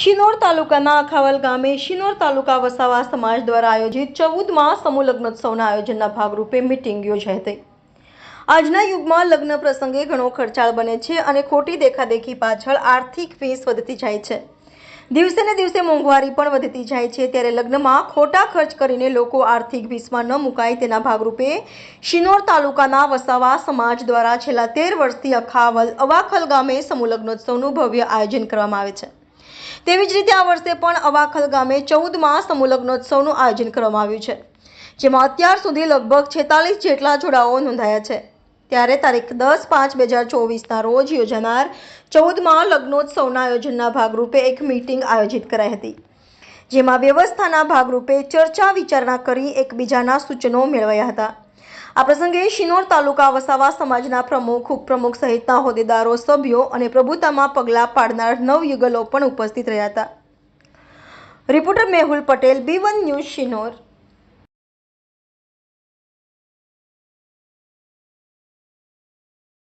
શિનોર તાલુકાના અખાવલ ગામે શિનોર તાલુકા વસાવા સમાજ દ્વારા આયોજિત ચૌદમાં સમૂહ લગ્નોત્સવના આયોજનના ભાગરૂપે મિટિંગ યોજાઈ હતી. આજના યુગમાં લગ્ન પ્રસંગે ઘણો ખર્ચાળ બને છે અને ખોટી દેખાદેખી પાછળ આર્થિક ફીસ વધતી જાય છે. દિવસે ને દિવસે મોંઘવારી પણ વધતી જાય છે ત્યારે લગ્નમાં ખોટા ખર્ચ કરીને લોકો આર્થિક ભીસમાં ન મુકાય તેના ભાગરૂપે શિનોર તાલુકાના વસાવા સમાજ દ્વારા છેલ્લા તેર વર્ષથી અખાવલ અવાખલ ગામે સમૂહ લગ્નોત્સવનું ભવ્ય આયોજન કરવામાં આવે છે. તેવી જ રીતે આ વર્ષે પણ અવાખલ ગામે ચૌદમાં સમૂહ લગ્નોત્સવનું આયોજન કરવામાં આવ્યું છે, જેમાં અત્યાર સુધી લગભગ છેતાલીસ જેટલા જોડાઓ નોંધાયા છે. ત્યારે તારીખ દસ પાંચ બે હજાર ચોવીસના રોજ યોજાનાર ચૌદમાં લગ્નોત્સવના આયોજનના ભાગરૂપે એક મીટિંગ આયોજિત કરાઈ હતી, જેમાં વ્યવસ્થાના ભાગરૂપે ચર્ચા વિચારણા કરી એકબીજાના સૂચનો મેળવ્યા હતા. આ પ્રસંગે શિનોર તાલુકા વસાવા સમાજના પ્રમુખ, ઉપપ્રમુખ સહિતના હોદ્દેદારો, સભ્યો અને પ્રભુતામાં પગલાં પાડનાર નવયુગલો પણ ઉપસ્થિત રહ્યા હતા. Reporter Mehul Patel, B one news Shinor.